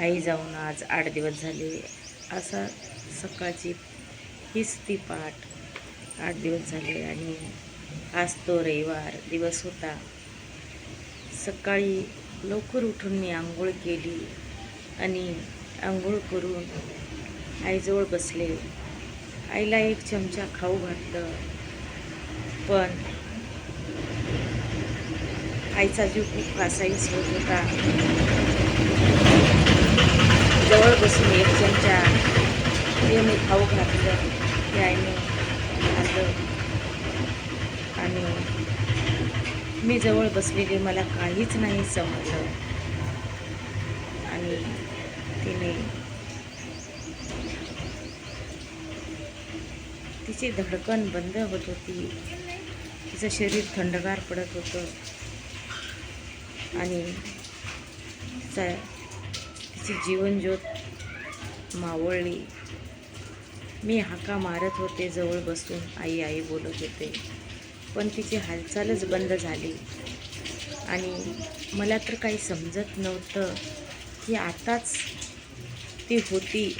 आई जाऊन आज आठ दिवस झाले. असा सकाळची हीच ती पाठ आठ दिवस झाले आणि आज तो रविवार दिवस होता. सकाळी लवकर उठून मी आंघोळ केली आणि आंघोळ करून आईजवळ बसले. आईला एक चमचा खाऊ घातलं पण आईचा जीव खूप फासाईस होत होता. जवळ बसून एक चमचा ते मी खाऊ घातलं ते आईने खाल्लं. आणि मी जवळ बसलेली मला काहीच नाही समजलं. आणि तिने तिची धडकन बंद होत होती. तिचं शरीर थंडगार पडत होतं. आणि तिचा तिची जीवनज्योत मावळली. मी हाका मारत होते जवळ बसून. आई आई बोलत होते पण तिची हालचालच बंद झाली. आणि मला तर काही समजत नव्हतं की आताच ती होती.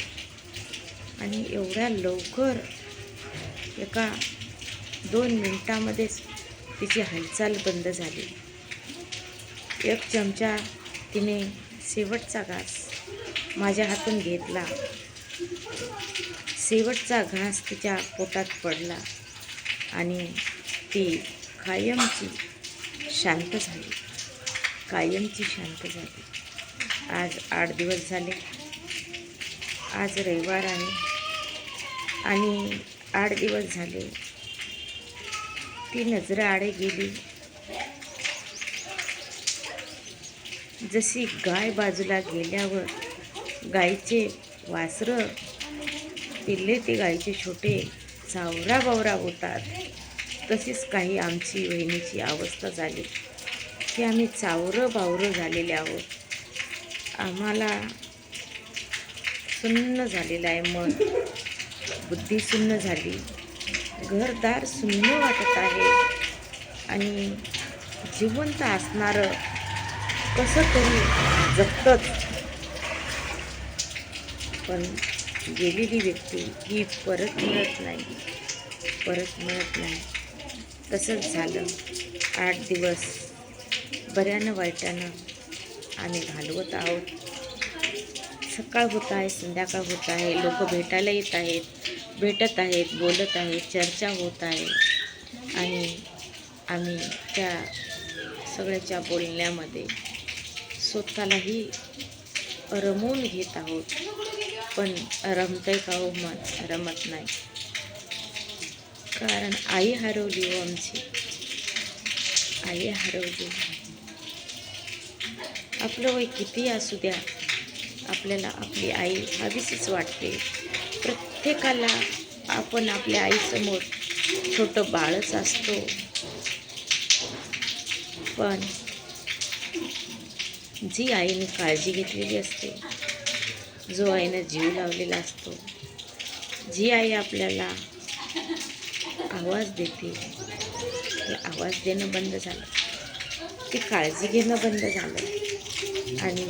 आणि एवढ्या लवकर एका दोन मिनटामध्येच तिची हालचाल बंद झाली. एक चमचा तिने शेवटचा घास माझ्या हातून घेतला. शेवटचा घास तिच्या पोटात पडला आणि ती कायमची शांत झाली. कायमची शांत झाली. आज आठ दिवस झाले. आज रविवार आहे आणि आठ दिवस झाले. ती नजराआडे गेली. जशी गाय बाजूला गेल्यावर गायचे वासरं पिल्ले ते गायचे छोटे चावरा बावरा होतात. तशीच काही आमची वहिनीची अवस्था झाली. की आम्ही चावरं बावरं झालेले आहोत. आम्हाला सुन्न झालेलं आहे मन. बुद्धी सुन्न झाली. घरदार सुन्न वाटत आहे. आणि जिवंत असणारं कसं तरी जगतंच. पण गेलेली व्यक्ती ही परत मिळत नाही परत मिळत नाही. तसंच झालं. आठ दिवस बऱ्यानं वाईटानं आम्ही घालवत आहोत. सकाळ होत आहे संध्याकाळ होत आहे. लोक भेटायला येत आहेत भेटत आहेत बोलत आहेत चर्चा होत आहे. आणि आम्ही त्या सगळ्याच्या बोलण्यामध्ये स्वतःलाही रमवून घेत आहोत. पण रमतंय का हो मन? रमत नाही. कारण आई हरवली हो आमची. आई हरवली. आपलं वय किती असू द्या आपल्याला आपली आई हवीशीच वाटते. प्रत्येकाला आपण आपल्या आईसमोर छोटं बाळच असतो. पण जी आईने काळजी घेतलेली असते जो आईनं जीव लावलेला असतो जी आई आपल्याला आवाज देते ते आवाज देणं बंद झालं. ती काळजी घेणं बंद झालं. आणि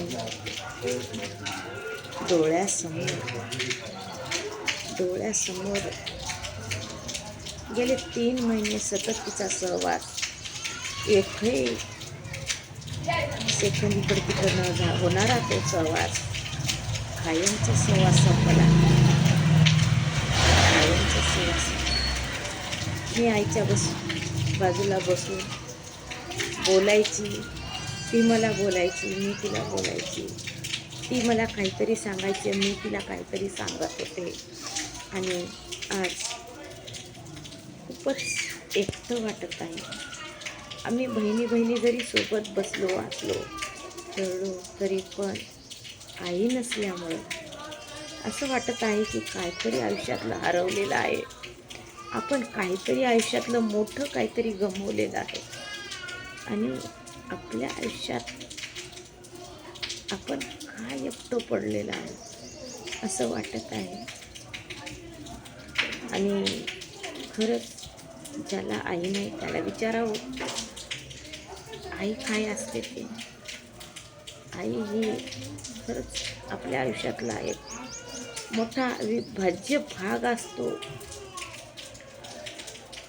डोळ्यासमोर डोळ्यासमोर गेले तीन महिने सतत तिचा सहवास. एकही सेकंद इकडे तिकडं न होणारा तो सहवास. कायमचा सहवास संपला कायमचा सहवास मी आईच्या बस बाजूला बसून बोलायची ती मला बोलायची मी तिला बोलायची ती मला काहीतरी सांगायची मी तिला काहीतरी सांगत होते आणि आज खूपच एकटं वाटत आहे आम्ही बहिणी बहिणी जरी सोबत बसलो वाचलो खेळलो तरी पण आई नसल्यामुळं असं वाटत आहे की काहीतरी आयुष्यातलं हरवलेलं आहे. आपण काहीतरी आयुष्यातलं मोठं काहीतरी गमवलेलं आहे आणि आपल्या आयुष्यात आपण काय एकटं पडलेलं आहे असं वाटत आहे. आणि खरंच ज्याला आई नाही त्याला विचारावं. आई काय असते ते? आई ही खरंच आपल्या आयुष्यातला एक मोठा अविभाज्य भाग असतो.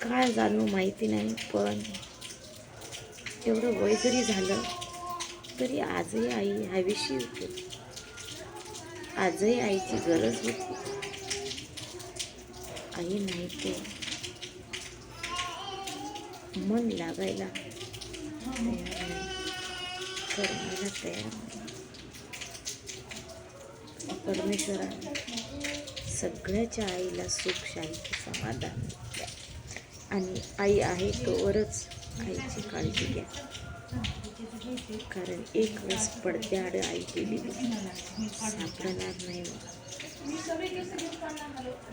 काय जाणू माहिती नाही पण एवढं वय जरी झालं तरी आजही आई हवीशी होती. आजही आईची गरज होती. आई नाही ते मन लागायला तयार नाही परमेश्वराने सगळ्याच्या आईला सुख शांती समाधान द्या. आणि आई आहे तोवरच आईची काळजी घ्या. कारण एक वेळेस पडद्याआड आई गेलेली सापडणार नाही.